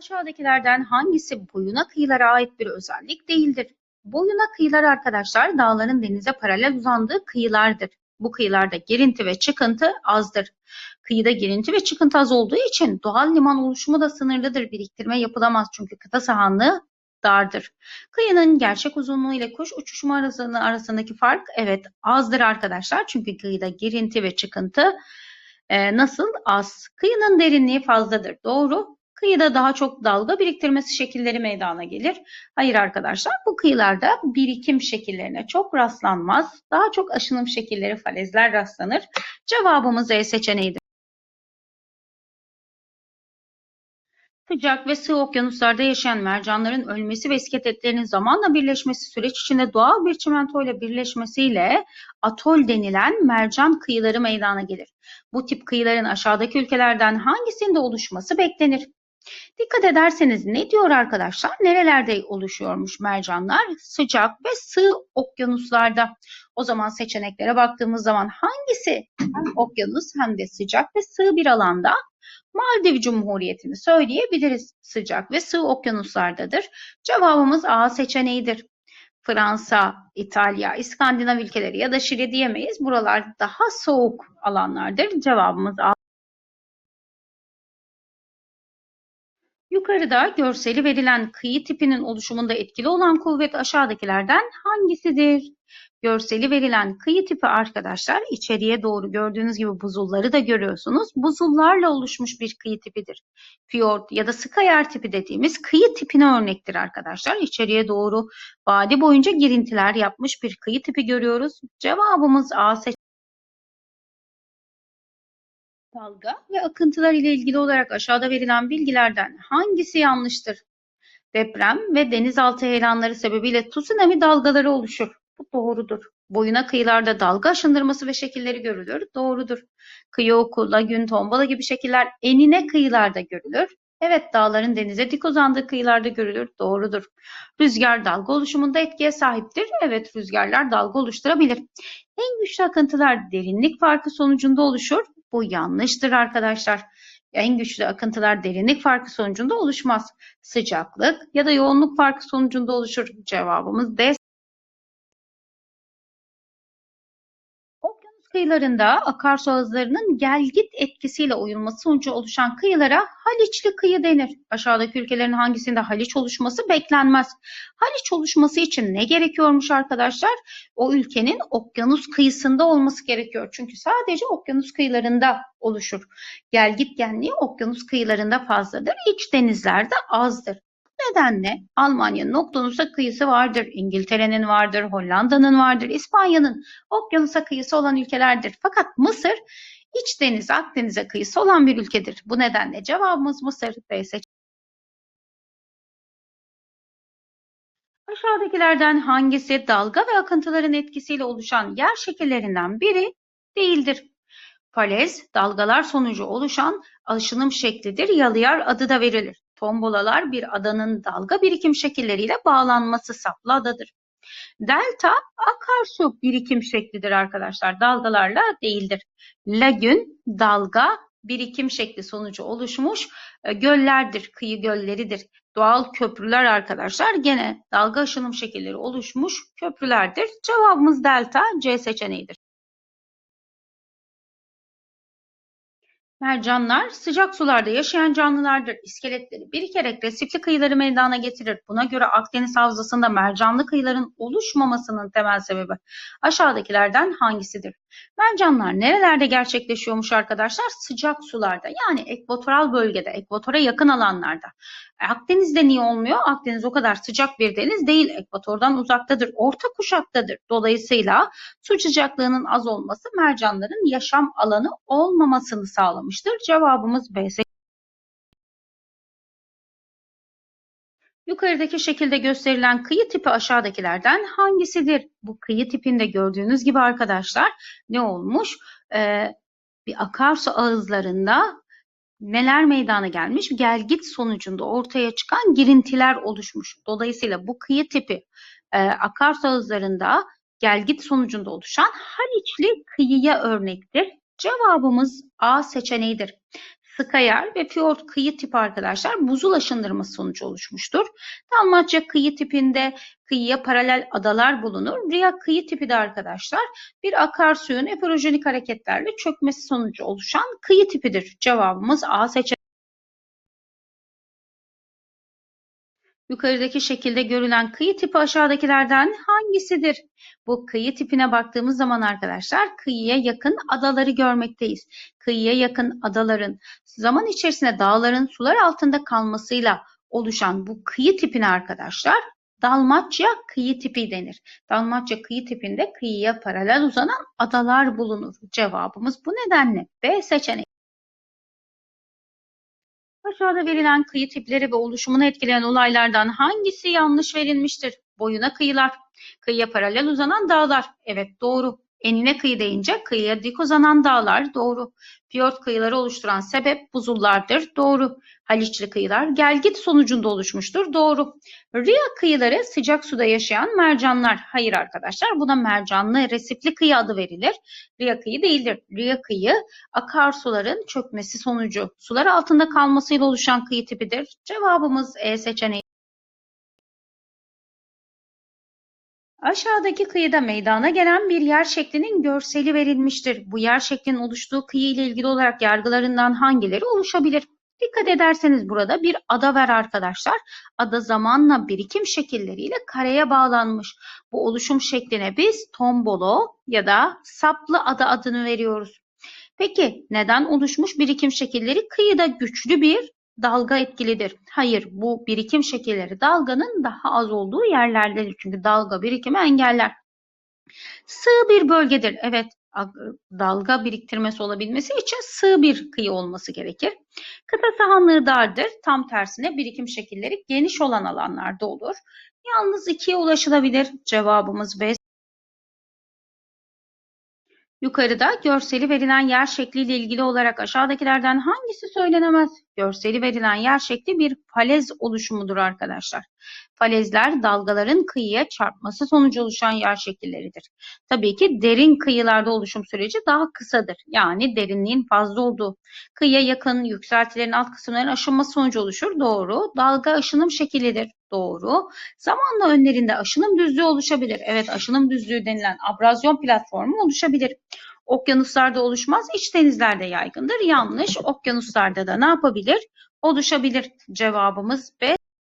Aşağıdakilerden hangisi boyuna kıyılara ait bir özellik değildir? Boyuna kıyılar arkadaşlar dağların denize paralel uzandığı kıyılardır. Bu kıyılarda girinti ve çıkıntı azdır. Kıyıda girinti ve çıkıntı az olduğu için doğal liman oluşumu da sınırlıdır. Biriktirme yapılamaz çünkü kıta sahanlığı dardır. Kıyının gerçek uzunluğu ile kuş uçuşma arasında, arasındaki fark evet azdır arkadaşlar. Çünkü kıyıda girinti ve çıkıntı e, nasıl az? Kıyının derinliği fazladır. Doğru. Kıyıda daha çok dalga biriktirmesi şekilleri meydana gelir. Hayır arkadaşlar bu kıyılarda birikim şekillerine çok rastlanmaz. Daha çok aşınım şekilleri falezler rastlanır. Cevabımız E seçeneğidir. Sıcak ve sığ okyanuslarda yaşayan mercanların ölmesi ve iskeletlerinin zamanla birleşmesi süreç içinde doğal bir çimento ile birleşmesiyle atol denilen mercan kıyıları meydana gelir. Bu tip kıyıların aşağıdaki ülkelerden hangisinde oluşması beklenir? Dikkat ederseniz ne diyor arkadaşlar? Nerelerde oluşuyormuş mercanlar? Sıcak ve sığ okyanuslarda. O zaman seçeneklere baktığımız zaman hangisi hem okyanus hem de sıcak ve sığ bir alanda? Maldiv Cumhuriyeti'ni söyleyebiliriz. Sıcak ve sığ okyanuslardadır. Cevabımız A seçeneğidir. Fransa, İtalya, İskandinav ülkeleri ya da Şili diyemeyiz. Buralar daha soğuk alanlardır. Cevabımız A. Yukarıda görseli verilen kıyı tipinin oluşumunda etkili olan kuvvet aşağıdakilerden hangisidir? Görseli verilen kıyı tipi arkadaşlar içeriye doğru gördüğünüz gibi buzulları da görüyorsunuz. Buzullarla oluşmuş bir kıyı tipidir. Fiyort ya da sık ayar tipi dediğimiz kıyı tipine örnektir arkadaşlar. İçeriye doğru vadi boyunca girintiler yapmış bir kıyı tipi görüyoruz. Cevabımız A seçeneği. Dalga ve akıntılar ile ilgili olarak aşağıda verilen bilgilerden hangisi yanlıştır? Deprem ve denizaltı heyelanları sebebiyle tsunami dalgaları oluşur. Bu doğrudur. Boyuna kıyılarda dalga aşındırması ve şekilleri görülür. Doğrudur. Kıyı oku, lagün, tombala gibi şekiller enine kıyılarda görülür. Evet dağların denize dik uzandığı kıyılarda görülür. Doğrudur. Rüzgar dalga oluşumunda etkiye sahiptir. Evet rüzgarlar dalga oluşturabilir. En güçlü akıntılar derinlik farkı sonucunda oluşur. Bu yanlıştır arkadaşlar. En güçlü akıntılar derinlik farkı sonucunda oluşmaz. Sıcaklık ya da yoğunluk farkı sonucunda oluşur. Cevabımız D. kıyılarında akarsu ağızlarının gelgit etkisiyle oyulması sonucu oluşan kıyılara Haliçli kıyı denir. Aşağıdaki ülkelerin hangisinde Haliç oluşması beklenmez. Haliç oluşması için ne gerekiyormuş arkadaşlar? O ülkenin okyanus kıyısında olması gerekiyor. Çünkü sadece okyanus kıyılarında oluşur. Gelgitgenliği okyanus kıyılarında fazladır. İç denizlerde azdır. Nedenle Almanya'nın okyanusa kıyısı vardır, İngiltere'nin vardır, Hollanda'nın vardır, İspanya'nın okyanusa kıyısı olan ülkelerdir. Fakat Mısır İç deniz Akdeniz'e kıyısı olan bir ülkedir. Bu nedenle cevabımız Mısır seçeneği. Aşağıdakilerden hangisi dalga ve akıntıların etkisiyle oluşan yer şekillerinden biri değildir? Falez, dalgalar sonucu oluşan aşınım şeklidir. Yalıyer adı da verilir. Tombolalar bir adanın dalga birikim şekilleriyle bağlanması saplı adadır. Delta akarsu birikim şeklidir arkadaşlar. Dalgalarla değildir. Lagün dalga birikim şekli sonucu oluşmuş e, göllerdir, kıyı gölleridir. Doğal köprüler arkadaşlar gene dalga aşınım şekilleri oluşmuş köprülerdir. Cevabımız delta C seçeneğidir. Mercanlar sıcak sularda yaşayan canlılardır. İskeletleri birikerek resifli kıyıları meydana getirir. Buna göre Akdeniz Havzası'nda mercanlı kıyıların oluşmamasının temel sebebi aşağıdakilerden hangisidir? Mercanlar nerelerde gerçekleşiyormuş arkadaşlar? Sıcak sularda yani ekvatoral bölgede, ekvatora yakın alanlarda. E, Akdeniz'de niye olmuyor? Akdeniz o kadar sıcak bir deniz değil. Ekvatordan uzaktadır, orta kuşaktadır. Dolayısıyla su sıcaklığının az olması mercanların yaşam alanı olmamasını sağlamıştır. Cevabımız B. Yukarıdaki şekilde gösterilen kıyı tipi aşağıdakilerden hangisidir? Bu kıyı tipinde gördüğünüz gibi arkadaşlar ne olmuş? Ee, bir akarsu ağızlarında neler meydana gelmiş? Gelgit sonucunda ortaya çıkan girintiler oluşmuş. Dolayısıyla bu kıyı tipi e, akarsu ağızlarında gelgit sonucunda oluşan Haliçli kıyıya örnektir. Cevabımız A seçeneğidir. Skayer ve Fjord kıyı tipi arkadaşlar buzul aşındırması sonucu oluşmuştur. Dalmatça kıyı tipinde kıyıya paralel adalar bulunur. Ria kıyı tipi de arkadaşlar bir akarsuyun epirojenik hareketlerle çökmesi sonucu oluşan kıyı tipidir. Cevabımız A seçeneği. Yukarıdaki şekilde görülen kıyı tipi aşağıdakilerden hangisidir? Bu kıyı tipine baktığımız zaman arkadaşlar kıyıya yakın adaları görmekteyiz. Kıyıya yakın adaların zaman içerisinde dağların sular altında kalmasıyla oluşan bu kıyı tipine arkadaşlar Dalmatça kıyı tipi denir. Dalmatça kıyı tipinde kıyıya paralel uzanan adalar bulunur. Cevabımız bu nedenle B seçeneği. Aşağıda verilen kıyı tipleri ve oluşumunu etkileyen olaylardan hangisi yanlış verilmiştir? Boyuna kıyılar, kıyıya paralel uzanan dağlar. Evet doğru. Enine kıyı deyince kıyıya dik uzanan dağlar. Doğru. Fiyort kıyıları oluşturan sebep buzullardır. Doğru. Haliçli kıyılar gelgit sonucunda oluşmuştur. Doğru. Ria kıyıları sıcak suda yaşayan mercanlar. Hayır arkadaşlar buna mercanlı resifli kıyı adı verilir. Ria kıyı değildir. Ria kıyı akarsuların çökmesi sonucu sular altında kalmasıyla oluşan kıyı tipidir. Cevabımız E seçeneği. Aşağıdaki kıyıda meydana gelen bir yer şeklinin görseli verilmiştir. Bu yer şeklinin oluştuğu kıyı ile ilgili olarak yargılarından hangileri oluşabilir? Dikkat ederseniz burada bir ada var arkadaşlar. Ada zamanla birikim şekilleriyle kareye bağlanmış. Bu oluşum şekline biz tombolo ya da saplı ada adını veriyoruz. Peki neden oluşmuş birikim şekilleri kıyıda güçlü bir dalga etkilidir? Hayır, bu birikim şekilleri dalganın daha az olduğu yerlerdedir. Çünkü dalga birikimi engeller. Sığ bir bölgedir. Evet, dalga biriktirmesi olabilmesi için sığ bir kıyı olması gerekir. Kıta sahanlığı dardır. Tam tersine birikim şekilleri geniş olan alanlarda olur. Yalnız ikiye ulaşılabilir. Cevabımız B. Yukarıda görseli verilen yer şekliyle ilgili olarak aşağıdakilerden hangisi söylenemez? Görseli verilen yer şekli bir falez oluşumudur arkadaşlar. Falezler dalgaların kıyıya çarpması sonucu oluşan yer şekilleridir. Tabii ki derin kıyılarda oluşum süreci daha kısadır. Yani derinliğin fazla olduğu. Kıyıya yakın yükseltilerin alt kısımlarının aşınması sonucu oluşur. Doğru. Dalga aşınım şeklidir. Doğru. Zamanla önlerinde aşınım düzlüğü oluşabilir. Evet aşınım düzlüğü denilen abrazyon platformu oluşabilir. Okyanuslarda oluşmaz, iç denizlerde yaygındır. Yanlış. Okyanuslarda da ne yapabilir? Oluşabilir. Cevabımız B.